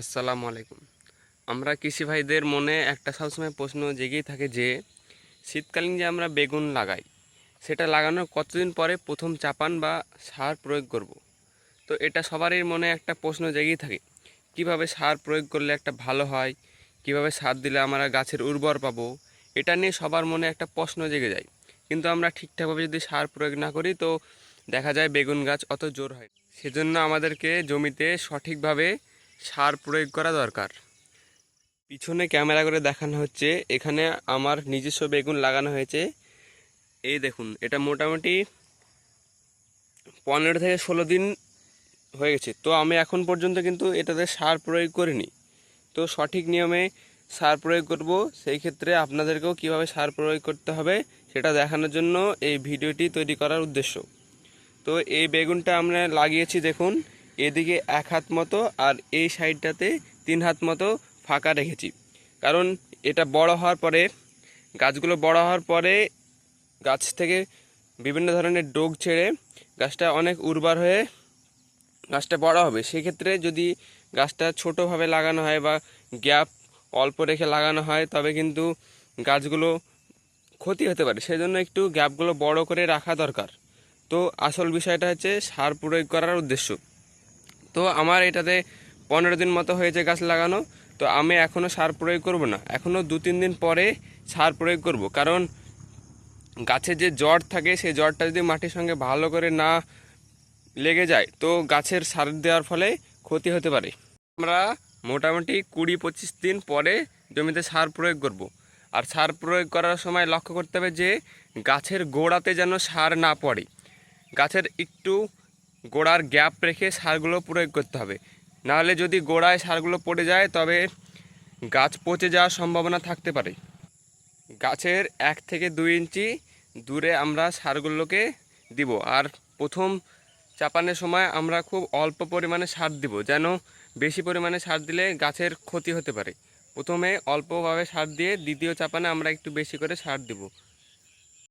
আসসালামু আলাইকুম। আমরা কৃষি ভাইদের মনে একটা সবসময় প্রশ্ন জেগেই থাকে যে, শীতকালীন যে আমরা বেগুন লাগাই, সেটা লাগানোর কতদিন পরে প্রথম চাপান বা সার প্রয়োগ করব। তো এটা সবারই মনে একটা প্রশ্ন জেগেই থাকে। কীভাবে সার প্রয়োগ করলে একটা ভালো হয়? কীভাবে সার দিলে আমরা গাছের উর্বর পাবো? এটা নিয়ে সবার মনে একটা প্রশ্ন জেগে যায়। কিন্তু আমরা ঠিকঠাকভাবে যদি সার প্রয়োগ না করি, তো দেখা যায় বেগুন গাছ অত জোর হয় সেজন্য আমাদেরকে জমিতে সঠিকভাবে সার প্রয়োগ করা দরকার। পিছনে ক্যামেরা করে দেখানো হচ্ছে, এখানে আমার নিজস্ব বেগুন লাগানো হয়েছে। এই দেখুন, এটা মোটামুটি পনেরো থেকে ষোলো দিন হয়ে গেছে। তো আমি এখন পর্যন্ত কিন্তু এটাতে সার প্রয়োগ করিনি। তো সঠিক নিয়মে সার প্রয়োগ করব, সেই ক্ষেত্রে আপনাদেরকেও কীভাবে সার প্রয়োগ করতে হবে সেটা দেখানোর জন্য এই ভিডিওটি তৈরি করার উদ্দেশ্য। তো এই বেগুনটা আমরা লাগিয়েছি, দেখুন। এদিকে এক হাত মতো আর এই সাইডটাতে তিন হাত মতো ফাঁকা রেখেছি। কারণ এটা বড় হওয়ার পরে, গাছগুলো বড় হওয়ার পরে গাছ থেকে বিভিন্ন ধরনের ডোগ ছেড়ে গাছটা অনেক উর্বর হয়ে গাছটা বড় হবে। সেক্ষেত্রে যদি গাছটা ছোটোভাবে লাগানো হয় বা গ্যাপ অল্প রেখে লাগানো হয়, তবে কিন্তু গাছগুলো ক্ষতি হতে পারে। সেই জন্য একটু গ্যাপগুলো বড় করে রাখা দরকার। তো আসল বিষয়টা হচ্ছে সার প্রয়োগ করার উদ্দেশ্য। তো আমার এটাতে পনেরো দিন মতো হয়েছে গাছ লাগানো, তো আমি এখনও সার প্রয়োগ করব না। এখনও দু তিন দিন পরে সার প্রয়োগ করব। কারণ গাছের যে জড় থাকে, সেই জড়টা যদি মাটির সঙ্গে ভালো করে না লেগে যায়, তো গাছের সার দেওয়ার ফলে ক্ষতি হতে পারে। আমরা মোটামুটি কুড়ি পঁচিশ দিন পরে জমিতে সার প্রয়োগ করব। আর সার প্রয়োগ করার সময় লক্ষ্য করতে হবে যে গাছের গোড়াতে যেন সার না পড়ে। গাছের একটু গোড়ার গ্যাপ রেখে সারগুলো প্রয়োগ করতে হবে। নাহলে যদি গোড়ায় সারগুলো পড়ে যায়, তবে গাছ পচে যাওয়ার সম্ভাবনা থাকতে পারে। গাছের এক থেকে দুই ইঞ্চি দূরে আমরা সারগুলোকে দিব। আর প্রথম চাপানোর সময় আমরা খুব অল্প পরিমাণে সার দিব, যেন বেশি পরিমাণে সার দিলে গাছের ক্ষতি হতে পারে। প্রথমে অল্পভাবে সার দিয়ে দ্বিতীয় চাপানে আমরা একটু বেশি করে সার দিব।